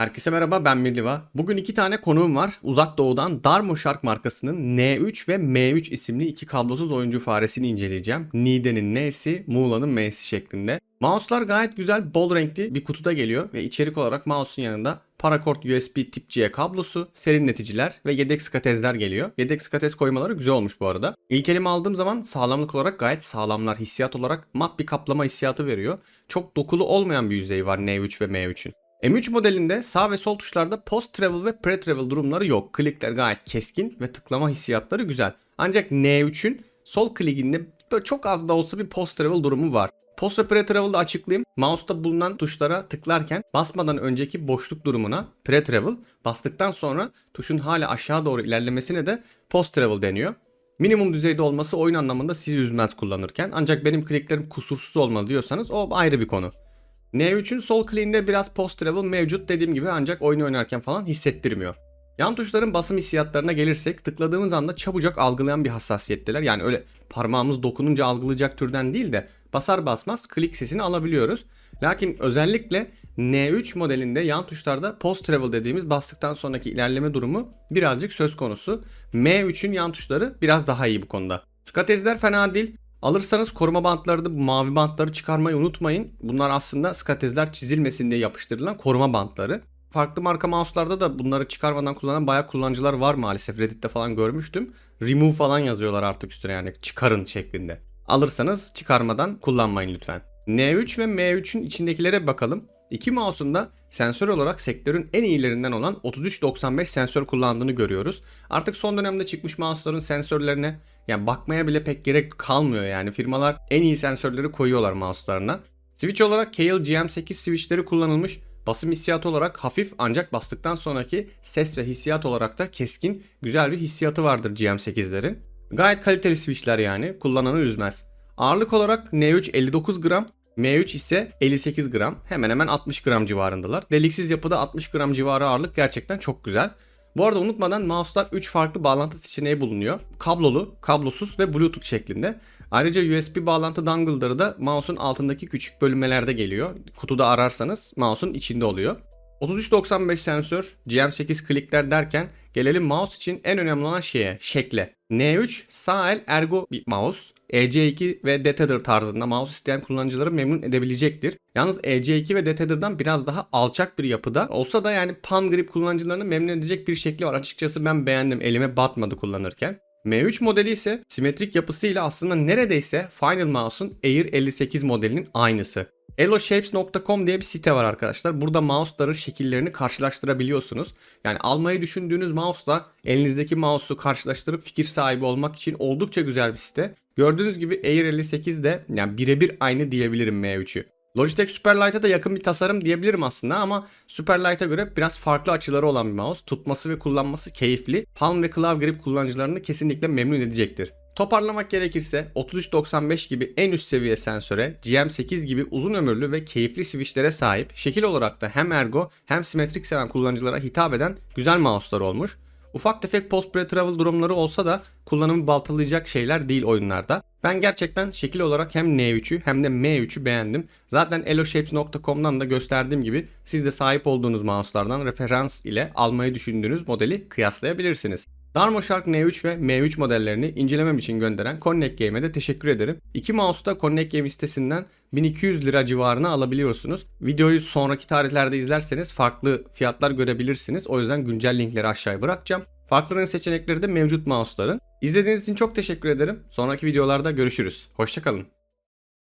Herkese merhaba ben Mirliva. Bugün iki tane konuğum var. Uzak Doğu'dan Darmo Shark markasının N3 ve M3 isimli iki kablosuz oyuncu faresini inceleyeceğim. Nide'nin N'si, Muğla'nın M'si şeklinde. Mouse'lar gayet güzel, bol renkli bir kutuda geliyor ve içerik olarak mouse'un yanında Paracord USB tip C kablosu, serinleticiler ve yedek skatezler geliyor. Yedek skatez koymaları güzel olmuş bu arada. İlk elime aldığım zaman sağlamlık olarak gayet sağlamlar. Hissiyat olarak mat bir kaplama hissiyatı veriyor. Çok dokulu olmayan bir yüzeyi var N3 ve M3'ün. M3 modelinde sağ ve sol tuşlarda post travel ve pre travel durumları yok. Klikler gayet keskin ve tıklama hissiyatları güzel. Ancak N3'ün sol klikinde çok az da olsa bir post travel durumu var. Post ve pre travel'da açıklayayım. Mouse'da bulunan tuşlara tıklarken basmadan önceki boşluk durumuna pre travel, bastıktan sonra tuşun hala aşağı doğru ilerlemesine de post travel deniyor. Minimum düzeyde olması oyun anlamında sizi üzmez kullanırken. Ancak benim kliklerim kusursuz olmalı diyorsanız o ayrı bir konu. N3'ün sol kliğinde biraz post travel mevcut dediğim gibi ancak oyun oynarken falan hissettirmiyor. Yan tuşların basım hissiyatlarına gelirsek tıkladığımız anda çabucak algılayan bir hassasiyetteler. Yani öyle parmağımız dokununca algılayacak türden değil de basar basmaz klik sesini alabiliyoruz. Lakin özellikle N3 modelinde yan tuşlarda post travel dediğimiz bastıktan sonraki ilerleme durumu birazcık söz konusu. M3'ün yan tuşları biraz daha iyi bu konuda. Skatezler fena değil. Alırsanız koruma bantları da bu mavi bantları çıkarmayı unutmayın. Bunlar aslında skatezler çizilmesin diye yapıştırılan koruma bantları. Farklı marka mouse'larda da bunları çıkarmadan kullanan bayağı kullanıcılar var maalesef. Reddit'te falan görmüştüm. Remove falan yazıyorlar artık üstüne yani çıkarın şeklinde. Alırsanız çıkarmadan kullanmayın lütfen. N3 ve M3'ün içindekilere bakalım. İki mouse'un da sensör olarak sektörün en iyilerinden olan 3395 sensör kullandığını görüyoruz. Artık son dönemde çıkmış mouse'ların sensörlerine yani bakmaya bile pek gerek kalmıyor yani. Firmalar en iyi sensörleri koyuyorlar mouse'larına. Switch olarak Kailh GM8 switchleri kullanılmış. Basım hissiyatı olarak hafif ancak bastıktan sonraki ses ve hissiyat olarak da keskin, güzel bir hissiyatı vardır GM8'lerin. Gayet kaliteli switchler yani, kullananı üzmez. Ağırlık olarak N3 59 gram, M3 ise 58 gram. Hemen hemen 60 gram civarındalar. Deliksiz yapıda 60 gram civarı ağırlık gerçekten çok güzel. Bu arada unutmadan mouse'lar 3 farklı bağlantı seçeneği bulunuyor. Kablolu, kablosuz ve bluetooth şeklinde. Ayrıca USB bağlantı dongle'ları da mouse'un altındaki küçük bölmelerde geliyor. Kutuda ararsanız mouse'un içinde oluyor. 3395 sensör, GM8 klikler derken gelelim mouse için en önemli olan şeye, şekle. N3 sağ el ergo bir mouse. EC2 ve Detether tarzında mouse isteyen kullanıcıları memnun edebilecektir. Yalnız EC2 ve Detether'dan biraz daha alçak bir yapıda olsa da yani pan grip kullanıcılarını memnun edecek bir şekli var. Açıkçası ben beğendim. Elime batmadı kullanırken. M3 modeli ise simetrik yapısıyla aslında neredeyse Final Mouse'un Air 58 modelinin aynısı. Eloshapes.com diye bir site var arkadaşlar. Burada mouse'ların şekillerini karşılaştırabiliyorsunuz. Yani almayı düşündüğünüz mouse'la elinizdeki mouse'u karşılaştırıp fikir sahibi olmak için oldukça güzel bir site. Gördüğünüz gibi Air 58 de yani birebir aynı diyebilirim M3'ü. Logitech Superlight'a da yakın bir tasarım diyebilirim aslında ama Superlight'a göre biraz farklı açıları olan bir mouse. Tutması ve kullanması keyifli. Palm ve Clav Grip kullanıcılarını kesinlikle memnun edecektir. Toparlamak gerekirse 3395 gibi en üst seviye sensöre, GM8 gibi uzun ömürlü ve keyifli switchlere sahip, şekil olarak da hem ergo hem simetrik seven kullanıcılara hitap eden güzel mouse'lar olmuş. Ufak tefek post pre travel durumları olsa da kullanımı baltalayacak şeyler değil oyunlarda. Ben gerçekten şekil olarak hem N3'ü hem de M3'ü beğendim. Zaten eloshapes.com'dan da gösterdiğim gibi siz de sahip olduğunuz mouse'lardan referans ile almayı düşündüğünüz modeli kıyaslayabilirsiniz. Darmo Shark N3 ve M3 modellerini incelemem için gönderen Connect Game'e de teşekkür ederim. İki mouse da Connect Game sitesinden 1200 lira civarına alabiliyorsunuz. Videoyu sonraki tarihlerde izlerseniz farklı fiyatlar görebilirsiniz. O yüzden güncel linkleri aşağıya bırakacağım. Farklı renk seçenekleri de mevcut mouse'ların. İzlediğiniz için çok teşekkür ederim. Sonraki videolarda görüşürüz. Hoşçakalın.